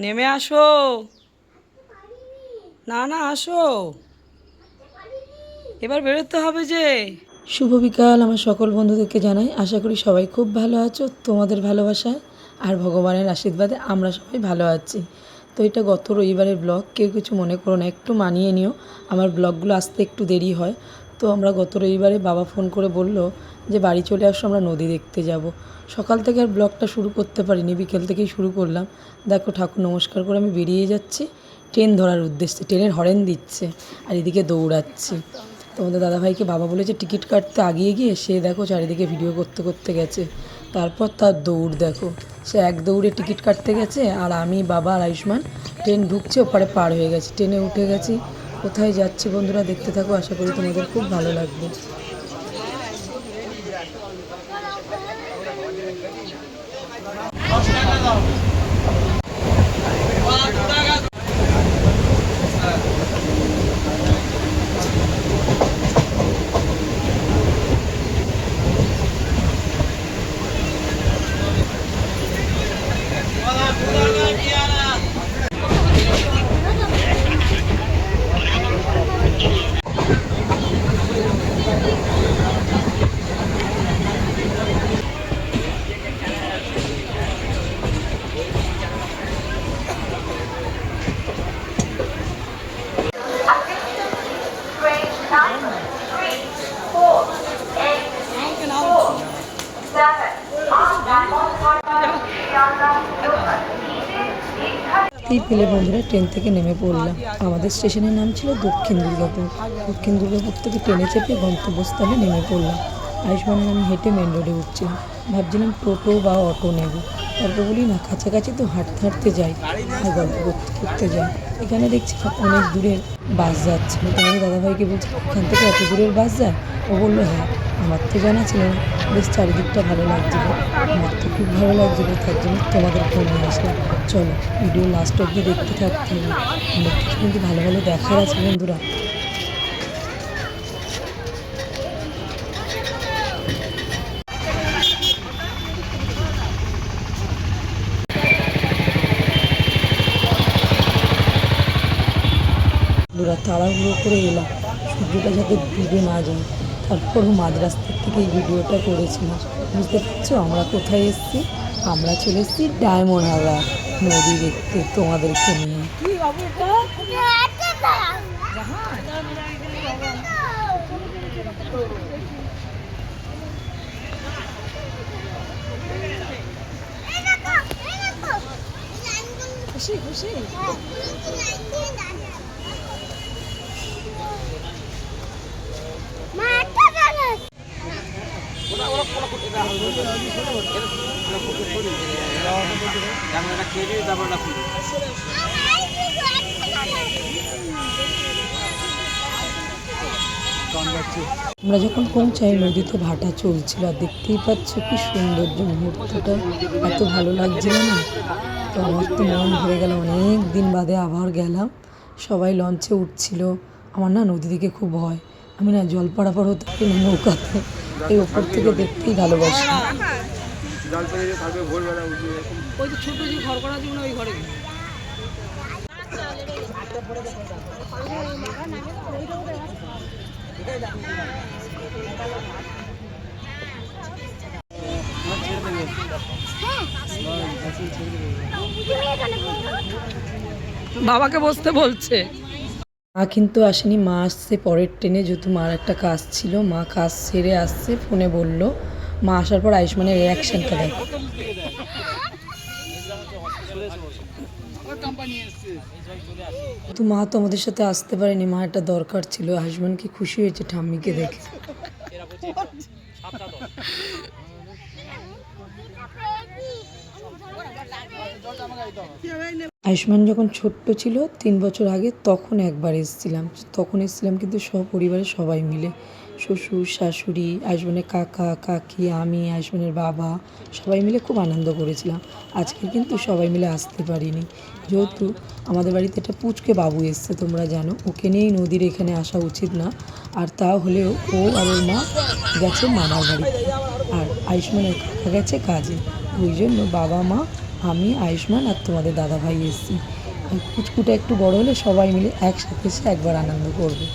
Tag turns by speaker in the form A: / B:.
A: নেমে আসো। না না, আসো। এবার বেরোতে হবে যে। শুভ বিকাল, আমার সকল বন্ধুদেরকে জানাই। আশা করি সবাই খুব ভালো আছো। তোমাদের ভালোবাসায় আর ভগবানের আশীর্বাদে আমরা সবাই ভালো আছি। তো এটা গত রবিবারের ব্লগ। কেউ কিছু মনে করো না, একটু মানিয়ে নিও। আমার ব্লগগুলো আসতে একটু দেরি হয়। তো আমরা গত রবিবারে বাবা ফোন করে বলল যে বাড়ি চলে আসো, আমরা নদী দেখতে যাব। সকাল থেকে আর ব্লগটা শুরু করতে পারিনি, বিকেল থেকেই শুরু করলাম। দেখো ঠাকুর নমস্কার করে আমি বেরিয়ে যাচ্ছি। ট্রেন ধরার উদ্দেশ্যে, ট্রেনের হরেন দিচ্ছে আর এদিকে দৌড়াচ্ছি। তোমাদের দাদাভাইকে বাবা বলেছে টিকিট কাটতে আগিয়ে গিয়ে সে দেখো চারিদিকে ভিডিও করতে করতে গেছে। তারপর তার দৌড় দেখো। সে এক দৌড়ে টিকিট কাটতে গেছে আর আমি, বাবা আর আয়ুষ্মান ট্রেন ঢুকছে, ওপারে পার হয়ে গেছে। ট্রেনে উঠে গেছি। কোথায় যাচ্ছি বন্ধুরা দেখতে থাকো আশা করি তোমাদের খুব ভালো লাগবে।
B: Thank nine,
A: এই পেলে বন্ধুরা ট্রেন থেকে নেমে পড়লাম। আমাদের স্টেশনের নাম ছিল দক্ষিণ দুর্গাপুর। দক্ষিণ দুর্গাপুর থেকে ট্রেনে চেপে গন্তব্যস্থলে নেমে পড়লাম। আয়ুষ্মান আমি হেঁটে মেন রোডে উঠছিলাম। ভাবছিলাম টোটো বা অটো নেব। তারপর বলি না, কাছাকাছি তো হাঁটতে হাঁটতে যাই আর গল্প করতে করতে যাই। এখানে দেখছি অনেক দূরের বাস যাচ্ছে। আমি দাদাভাইকে বলছি, এখান থেকে এত দূরের বাস যায়? ও বলল হ্যাঁ আমার তো জানা ছিল না। বেশ চারিদিকটা ভালো লাগছিল। আমার তো খুব ভালো লাগছিল, তার জন্য তোমাদের ফোন আসলাম। চলো ভিডিও লাস্ট অবধি দেখতে থাকতে অনেক কিছু কিন্তু ভালো ভালো দেখার আছে বন্ধুরা। বন্ধুরা তাড়াহুড়ো করে এলাম। সূর্যটা যাতে ডুবে না যায়। তারপরও মাঝ রাস্তার থেকে এই ভিডিওটা করেছিলাম বুঝতে পারছ? আমরা কোথায় এসেছি? আমরা চলে এসেছি ডায়মন্ড হাওড়া নদী দেখতে তোমাদেরকে নিয়ে। খুশি খুশি? আমরা যখন পৌঁছাই নদীতে ভাটা চলছিল, আর দেখতেই পাচ্ছ কি সৌন্দর্য মুহূর্তটা। এত ভালো লাগছিল না? তো আমার তো মন ভরে গেল, অনেক দিন বাদে আবার গেলাম। সবাই লঞ্চে উঠছিল। আমার না নদী দিকে খুব ভয়। আমি না জল পাড়াপাড় হতে পারি নৌকাতে এই ওপর থেকে দেখতেই ভালোবাসি। বাবাকে বসতে বলছে। মা কিন্তু আসেনি। মা আসছে পরের ট্রেনে। যেহেতু মার একটা কাজ ছিল, মা কাজ সেরে আসছে, ফোনে বলল। মা আসার পর আয়ুষ্মানের রিয়াকশনটা দেখো। তো মা তো আমাদের সাথে আসতে পারেনি। মা একটা দরকার ছিল। আয়ুষ্মান কি খুশি হয়েছে ঠাম্মিকে দেখে? আয়ুষ্মান যখন ছোট্ট ছিল, তিন বছর আগে তখন একবার এসেছিলাম। তখন এসেছিলাম কিন্তু সপরিবারে সবাই মিলে। শ্বশুর, শাশুড়ি, আয়ুষ্মানের কাকা, কাকি, আমি, আয়ুষ্মানের বাবা, সবাই মিলে খুব আনন্দ করেছিলাম। আজকে কিন্তু সবাই মিলে আসতে পারিনি। যেহেতু আমাদের বাড়িতে একটা পুচকে বাবু এসছে, তোমরা জানো, ওকে নিয়েই নদীর এখানে আসা উচিত না। আর তা হলেও ও আর ওর মা গেছে মামার বাড়িতে আর আয়ুষ্মানের কাকা গেছে কাজে। ওই জন্য বাবা মা আমি, আয়ুষ্মান আর তোমাদের দাদা ভাই এসেছি কুচকুটা একটু বড় হলে সবাই মিলে একসাথে এসে একবার আনন্দ করবে।